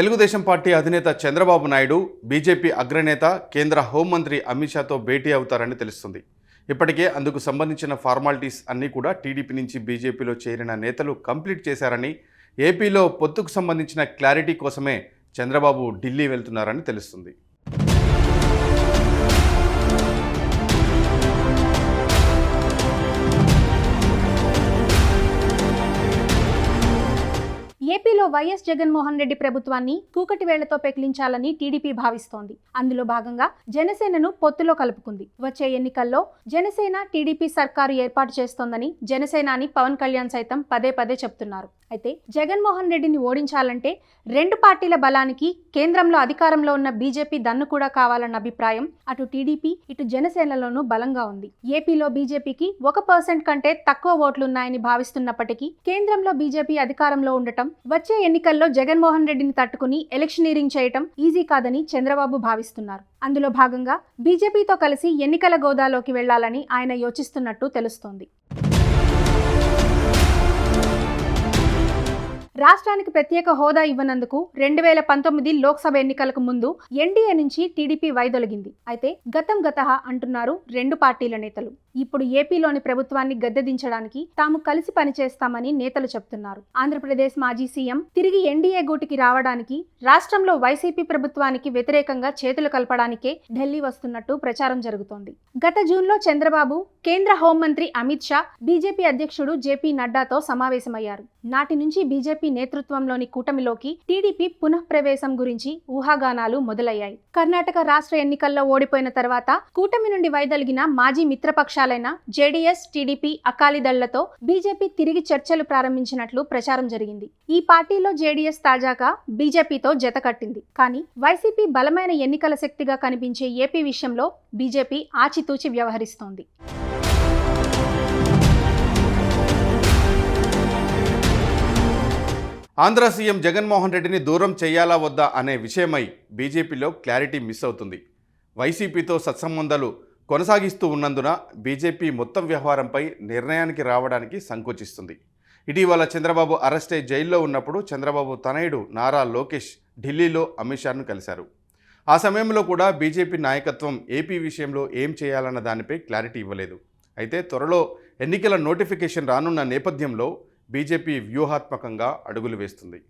Telugu Desam party అధినేత Chandrababu Naidu BJP అగ్రనేత కేంద్ర హోంమంత్రి అమిత్ షాతో భేటీ అవుతారని తెలుస్తుంది. ఇప్పటికే అందుకు సంబంధించిన ఫార్మాలిటీస్ అన్నీ కూడా టీడీపీ నుంచి బీజేపీలో చేరిన నేతలు కంప్లీట్ చేశారని ఏపీలో పొత్తుకు సంబంధించిన క్లారిటీ కోసమే చంద్రబాబు ఢిల్లీ వెళ్తున్నారని తెలుస్తుంది. ఏపీలో వైఎస్ జగన్మోహన్ రెడ్డి ప్రభుత్వాన్ని కూకటి వేళ్ళతో పెకిలించాలని టీడీపీ భావిస్తోంది. అందులో భాగంగా జనసేనను పొత్తులో కలుపుకుంది. వచ్చే ఎన్నికల్లో జనసేన టీడీపీ సర్కారు ఏర్పాటు చేస్తోందని జనసేనాని పవన్ కళ్యాణ్ సైతం పదే పదే చెప్తున్నారు. అయితే జగన్మోహన్ రెడ్డిని ఓడించాలంటే రెండు పార్టీల బలానికి కేంద్రంలో అధికారంలో ఉన్న బీజేపీ దన్ను కూడా కావాలన్న అభిప్రాయం అటు టీడీపీ ఇటు జనసేనలోనూ బలంగా ఉంది. ఏపీలో బీజేపీకి ఒక పర్సెంట్ కంటే తక్కువ ఓట్లున్నాయని భావిస్తున్నప్పటికీ కేంద్రంలో బీజేపీ అధికారంలో ఉండటం వచ్చే ఎన్నికల్లో జగన్మోహన్ రెడ్డిని తట్టుకుని ఎలక్షనీరింగ్ చేయటం ఈజీ కాదని చంద్రబాబు భావిస్తున్నారు. అందులో భాగంగా బీజేపీతో కలిసి ఎన్నికల గోదాలోకి వెళ్ళాలని ఆయన యోచిస్తున్నట్టు తెలుస్తోంది. రాష్ట్రానికి ప్రత్యేక హోదా ఇవ్వనందుకు రెండు వేల పంతొమ్మిది లోక్సభ ఎన్నికలకు ముందు ఎన్డీఏ నుంచి టీడీపీ వైదొలిగింది అయితే గతం గత అంటున్నారు రెండు పార్టీల నేతలు. ఇప్పుడు ఏపీలోని ప్రభుత్వాన్ని గద్దెదించడానికి తాము కలిసి పనిచేస్తామని నేతలు చెప్తున్నారు. ఆంధ్రప్రదేశ్ మాజీ సీఎం తిరిగి ఎన్డీఏ గూటికి రావడానికి రాష్ట్రంలో వైసీపీ ప్రభుత్వానికి వ్యతిరేకంగా చేతులు కలపడానికే ఢిల్లీ వస్తున్నట్టు ప్రచారం జరుగుతోంది. గత జూన్లో చంద్రబాబు కేంద్ర హోంమంత్రి అమిత్ షా బీజేపీ అధ్యక్షుడు జేపీ నడ్డాతో సమావేశమయ్యారు. నాటి నుంచి బీజేపీ నేతృత్వంలోని కూటమిలోకి టీడీపీ పునఃప్రవేశం గురించి ఊహాగానాలు మొదలయ్యాయి. కర్ణాటక రాష్ట్ర ఎన్నికల్లో ఓడిపోయిన తర్వాత కూటమి నుండి వైదొలిగిన మాజీ మిత్రపక్ష పక్షాలైన జేడీఎస్ టీడీపీ అకాలీదళ్ళతో బీజేపీ తిరిగి చర్చలు ప్రారంభించినట్లు ప్రచారం జరిగింది. ఈ పార్టీలో జేడీఎస్ తాజాగా బీజేపీతో జత కట్టింది. కానీ వైసీపీ బలమైన ఎన్నికల శక్తిగా కనిపించే ఏపీ విషయంలో బీజేపీ ఆచితూచి వ్యవహరిస్తోంది. ఆంధ్ర సీఎం జగన్మోహన్ రెడ్డిని దూరం చేయాలా వద్దా అనే విషయమై బీజేపీలో క్లారిటీ మిస్ అవుతుంది. వైసీపీతో సత్సంబంధాలు కొనసాగిస్తూ ఉన్నందున బీజేపీ మొత్తం వ్యవహారంపై నిర్ణయానికి రావడానికి సంకోచిస్తుంది. ఇటీవల చంద్రబాబు అరెస్టే జైల్లో ఉన్నప్పుడు చంద్రబాబు తనయుడు నారా లోకేష్ ఢిల్లీలో అమిత్ షాను కలిశారు. ఆ సమయంలో కూడా బీజేపీ నాయకత్వం ఏపీ విషయంలో ఏం చేయాలన్న దానిపై క్లారిటీ ఇవ్వలేదు. అయితే త్వరలో ఎన్నికల నోటిఫికేషన్ రానున్న నేపథ్యంలో బీజేపీ వ్యూహాత్మకంగా అడుగులు వేస్తుంది.